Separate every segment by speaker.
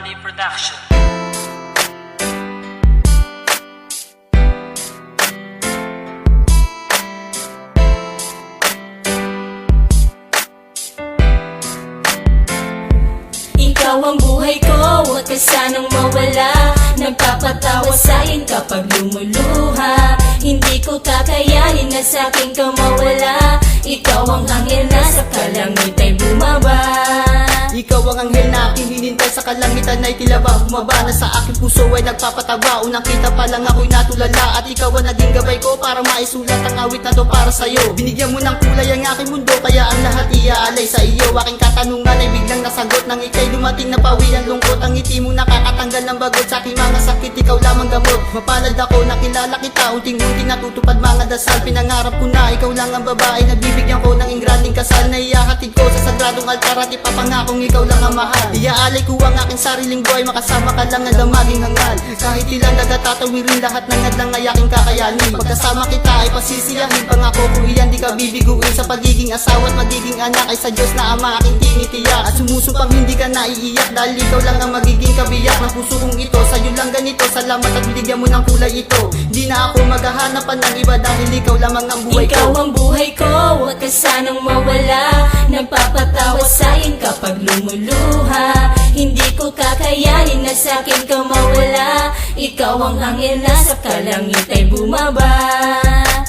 Speaker 1: Family Production.
Speaker 2: Ikaw ang buhay ko, huwag ka sanang mawala. Nagpapatawa sa'kin kapag lumuluha. Hindi ko kakayanin na sa'kin ka mawala. Ikaw ang hangin na sa kalangit ay bumaba
Speaker 3: Ikaw ang anghel na aking hinintay sa kalangitan ay tila ba bumaba na sa aking puso ay nagpapataba Unang kita pa lang ako'y natulala at ikaw ang naging gabay ko para maisulat ang awit na to para sa'yo. Binigyan mo ng kulay ang aking mundo kaya ang lahat iaalay sa iyo. Aking katanungan ay biglang nasagot nang ikay dumating na pawi. Ang lungkot Ang ngiti mo nakakatanggal ng bagot sa aking mga sakit. Ikaw lamang gamot. Mapalad ako nakilala kita. Unting-unting natutupad mga dasal. Pinangarap ko na ikaw lang ang babae. Na bibigyan ko ng ingranding kasal. Na iyahatid ko sa sagradong altar at ipapangakong ikaw lang ang mahal. Iaalay ko ang aking sariling buhay makasama ka lang ang maging hangal. Kahit ilang nagtatatawirin lahat ng hadlang ay aking kakayanin. Pagkasama kita ay pasisiyahin pangako ko iyan di ka bibiguin. Sa pagiging asawa at magiging anak ay sa Diyos na ama aking tinitiyak At sumusumpang hindi ka naiiyak dahil ikaw lang ang magiging kabiyak. Ng puso kong ito Lang ganito. Salamat at binigyan mo ng kulay ito. Di na ako maghahanapan ng iba dahil ikaw lamang ang buhay
Speaker 2: Ikaw
Speaker 3: ko
Speaker 2: ang buhay ko, huwag ka sanang mawala. Nagpapatawa sa'kin kapag lumuluha. Hindi ko kakayanin na sa'kin ka mawala. Ikaw ang hangin na sa kalangit ay bumaba.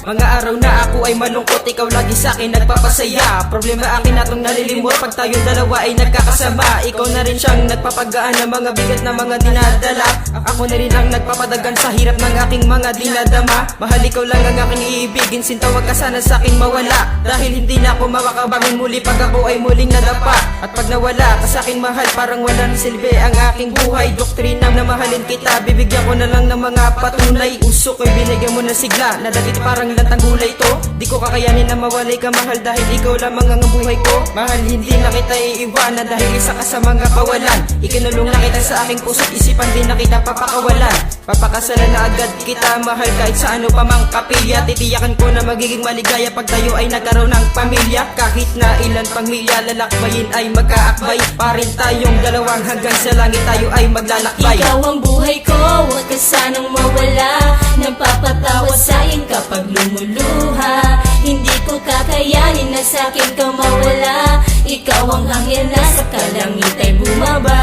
Speaker 4: Mga araw na ako ay malungkot Ikaw lagi sa akin nagpapasaya. Problema akin na tong nalilimot Pag tayo dalawa ay nagkakasama. Ikaw na rin siyang nagpapagaan ng mga bigat na mga dinadala Ako na rin ang nagpapadagan sa hirap ng aking mga dinadama. Mahal ikaw lang ang aking iibigin. Sinta wag ka sana sa akin mawala. Dahil hindi na ako makakabangon muli Pag ako ay muling nadapa. At pag nawala ka sa akin mahal Parang wala ng silbi ang aking buhay. Doktrina na mahalin kita Bibigyan ko na lang ng mga patunay. Usok ko'y binigyan mo ng sigla Nadagit parang lantang gulay to. Di ko kakayanin na mawalay ka mahal Dahil ikaw lamang ang buhay ko. Mahal hindi na kita iiwanan Dahil isa ka sa mga kawalan. Ikinulong na kita sa aking puso't isipan Di na kita papakawalan Papakasalan na agad kita mahal Kahit sa ano pa mang kapilya. Titiyakan ko na magiging maligaya Pag tayo ay nagkaroon ng pamilya. Kahit na ilan pang milya Lalakbayin ay magkaakbay Parin tayong dalawang. Hanggang sa langit tayo ay maglalakbay.
Speaker 2: Ikaw ang buhay ko, huwag ka sanang mawala. Nagpapatawa sa'kin kapag lumuluha. Hindi ko kakayanin na sa'kin ka mawala. Ikaw ang hangin na sa kalangit ay bumaba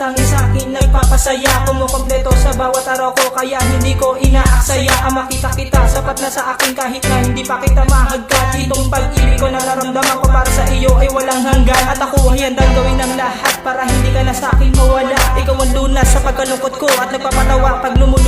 Speaker 4: tangi sa akin Nagpapasaya. Kumukompleto sa bawat araw ko Kaya hindi ko inaaksaya. Ang makita kita sapat na sa akin Kahit na hindi pa kita mahagkat Itong pag-ibig ko na naramdaman ko Para sa iyo ay walang hanggan. At ako ay handang gawin ng lahat Para hindi ka na sa akin mawala. Ikaw ang lunas sa pagkalungkot ko At nagpapatawa pag lumuluha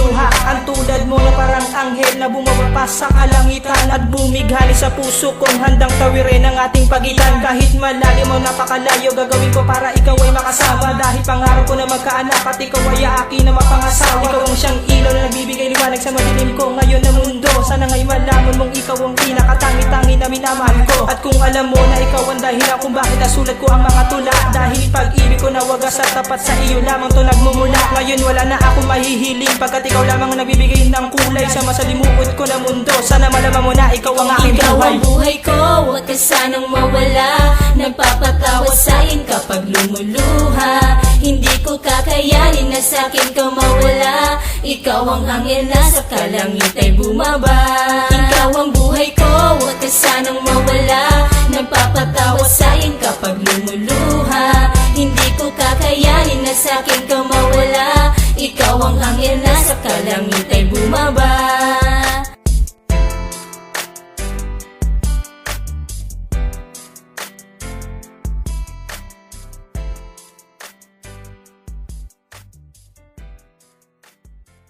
Speaker 4: anghel Na bumababa sa kalangitan At bumighani sa puso kong handang tawirin ang ating pagitan. Kahit malalim o napakalayo Gagawin ko para ikaw ay makasama. Dahil pangarap ko na magkaanak At ikaw ay akin na mapangasawa. Ikaw ang siyang ilaw na nagbibigay liwanag sa madilim ko Ngayon na mundo. Sana nga'y malaman mong ikaw ang pinakatangi-tangi na minamahal ko. At kung alam mo na ikaw ang dahilan kung bakit nasulat ko ang mga tula Dahil pag-ibig at tapat sa iyo lamang to nagmumula. Ngayon wala na ako mahihiling. Pagkat ikaw lamang ang nagbibigay ng kulay Sa masalimuot ko na mundo. Sana malaman mo na ikaw ang aking
Speaker 2: Ikaw
Speaker 4: buhay.
Speaker 2: ang buhay ko, huwag ka sanang mawala. Nagpapatawa sa'kin kapag lumuluha. Hindi ko kakayanin na sa'kin ka mawala. Ikaw ang hangin na sa kalangit ay bumaba. Ikaw ang buhay ko, huwag ka kakayanin na